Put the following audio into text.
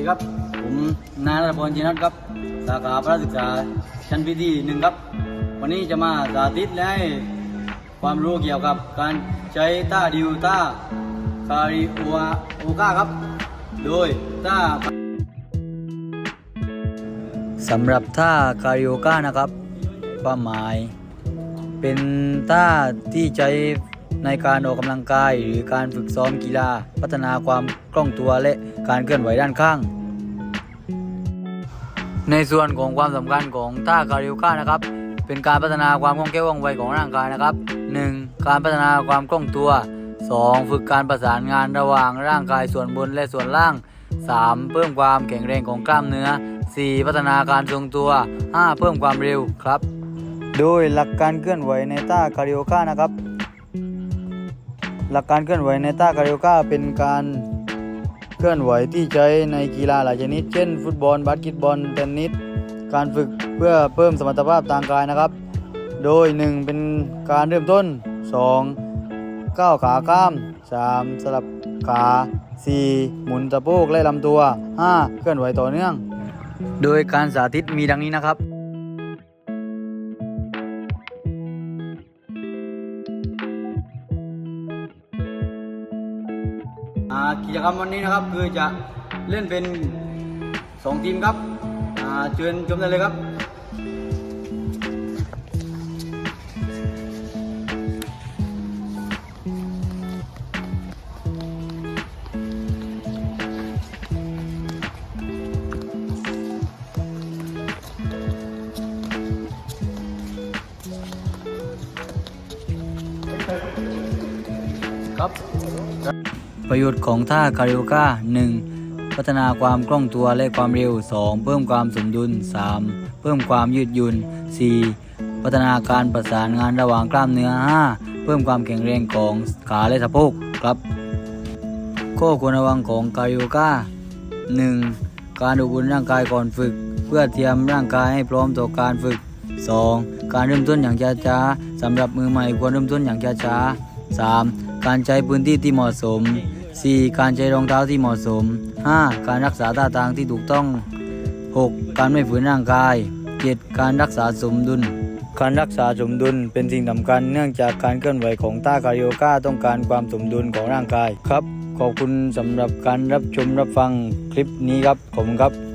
ดีครับ ผมนายรัตพรจีนัทครับ สาขาพระศึกษาชั้นปีที่หนึ่งครับ วันนี้จะมาสาธิตและให้ความรู้เกี่ยวกับการใช้ท่าดิวท่าคาริโอโอก้าครับ โดยท่าสำหรับท่าคาริโอก้านะครับ ความหมาย เป็นท่าที่ใช้ ในการออกกำลังกายหรือการฝึกซ้อมกีฬา พัฒนาความคล่องตัวและการเคลื่อนไหวด้านข้าง ในส่วนของความสำคัญของท่าคาริโอก้านะครับ เป็นการพัฒนาความคล่องแคล่วว่องไวของร่างกายนะครับ 1. การพัฒนาความคล่องตัว 2. ฝึกการประสานงานระหว่างร่างกายส่วนบนและส่วนล่าง 3. เพิ่มความแข็งแรงของกล้ามเนื้อ 4. พัฒนาการทรงตัว 5. เพิ่มความเร็วครับ โดยหลักการเคลื่อนไหวในท่าคาริโอก้านะครับ หลักการเคลื่อนไหวในท่าคาริโอก้าเป็นการเคลื่อนไหวที่ใช้ในกีฬาหลายชนิด เช่น ฟุตบอลบาสเกตบอลเทนนิสการฝึกเพื่อเพิ่มสมรรถภาพทางกายนะครับ โดย 1 เป็นการเริ่มต้น 2. ก้าวขาข้าม 3. สลับขา 4. หมุนสะโพกและลำตัว 5. เคลื่อนไหวต่อเนื่อง โดยการสาธิตมีดังนี้นะครับ กิจกรรมวันนี้นะครับ คือจะเล่นเป็นสองทีมครับเชิญชมได้เลยครับครับ ประโยชน์ของท่าคาริโอก้า 1. พัฒนาความคล่องตัวและความเร็ว 2. เพิ่มความสมดุล 3. เพิ่มความยืดหยุ่น 4. พัฒนาการประสานงานระหว่างกล้ามเนื้อ 5. เพิ่มความแข็งแรงของขาและสะโพกครับข้อควรระวังของคาริโอก้า 1. การอบอุ่นร่างกายก่อนฝึก เพื่อเตรียมร่างกายให้พร้อมต่อการฝึก 2. การเริ่มต้นอย่างช้าๆสำหรับมือใหม่ควรเริ่มต้นอย่างช้าๆ 3. การใช้พื้นที่ที่เหมาะสม 4. การใช้รองเท้าที่เหมาะสม 5. การรักษาท่าทางที่ถูกต้อง 6. การไม่ฝืนร่างกาย 7. การรักษาสมดุล การรักษาสมดุลเป็นสิ่งสำคัญเนื่องจากการเคลื่อนไหวของท่าคาริโอก้าต้องการความสมดุลของร่างกายครับ ขอบคุณสำหรับการรับชมรับฟังคลิปนี้ครับขอบคุณครับ